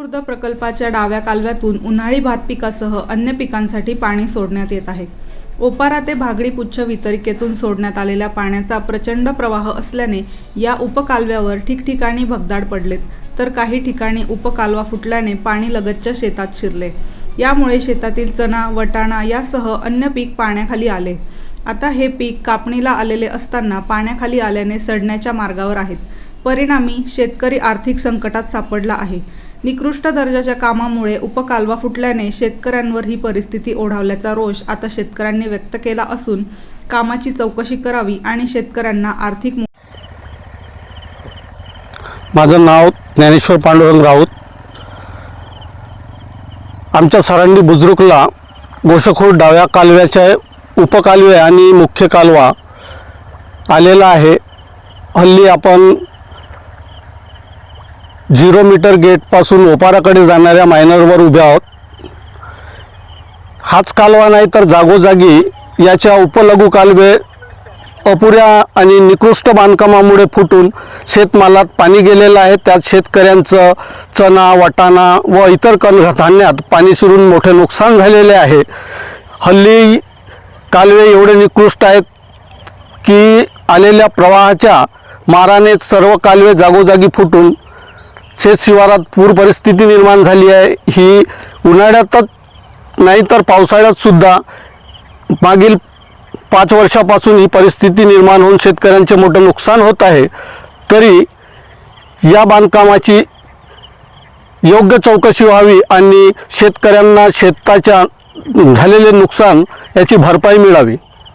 खुर्द प्रकल्पाच्या डाव्या कालव्यातून उन्हाळी भात पिकासह अन्य पिकांसाठी पाणी सोडण्यात येत आहे. ओपारा ते भागडी पुच्छ वितरिकेतून सोडण्यात आलेल्या पाण्याचा प्रचंड प्रवाह असल्याने या उपकालव्यावर ठिकठिकाणी भगदाड पडलेत. तर काही ठिकाणी उपकालवा फुटल्याने पाणी लगतच्या शेतात शिरले. यामुळे शेतातील चणा वटाणा यासह अन्य पीक पाण्याखाली आले. आता हे पीक कापणीला आलेले असताना पाण्याखाली आल्याने सडण्याच्या मार्गावर आहेत. परिणामी शेतकरी आर्थिक संकटात सापडला आहे. निकृष्ट दर्जाच्या कामामुळे उपकालवा फुटल्याने शेतकऱ्यांवर ही परिस्थिती ओढावल्याचा रोष आता शेतकऱ्यांनी व्यक्त केला असून कामाची चौकशी करावी आणि शेतकऱ्यांना आर्थिक माझं नाव ज्ञानेश्वर पांडुरंग राऊत. आमच्या सरांनी बुजुर्गला गोशखोर डाव्या कालव्याच्या उपकालवे आणि मुख्य कालवा आलेला आहे. हल्ली आपण झिरो मीटर गेटपासून ओपाराकडे जाणाऱ्या मायनरवर उभे आहोत. हाच कालवा नाही तर जागोजागी याच्या उपलघु कालवे अपुऱ्या आणि निकृष्ट बांधकामामुळे फुटून शेतमालात पाणी गेलेलं आहे. त्यात शेतकऱ्यांचं चणा वाटाणा व इतर कणधान्यात पाणी शिरून मोठे नुकसान झालेले आहे. हल्ली कालवे एवढे निकृष्ट आहेत की आलेल्या प्रवाहाच्या माराने सर्व कालवे जागोजागी फुटून शेत शिवारात पूर परिस्थिती निर्माण झाली आहे. ही उन्हाळ्यातच नाही तर पावसाळ्यातसुद्धा मागील पाच वर्षापासून ही परिस्थिती निर्माण होऊन शेतकऱ्यांचे मोठं नुकसान होत आहे. तरी या बांधकामाची योग्य चौकशी व्हावी आणि शेतकऱ्यांना शेताच्या झालेले नुकसान याची भरपाई मिळावी.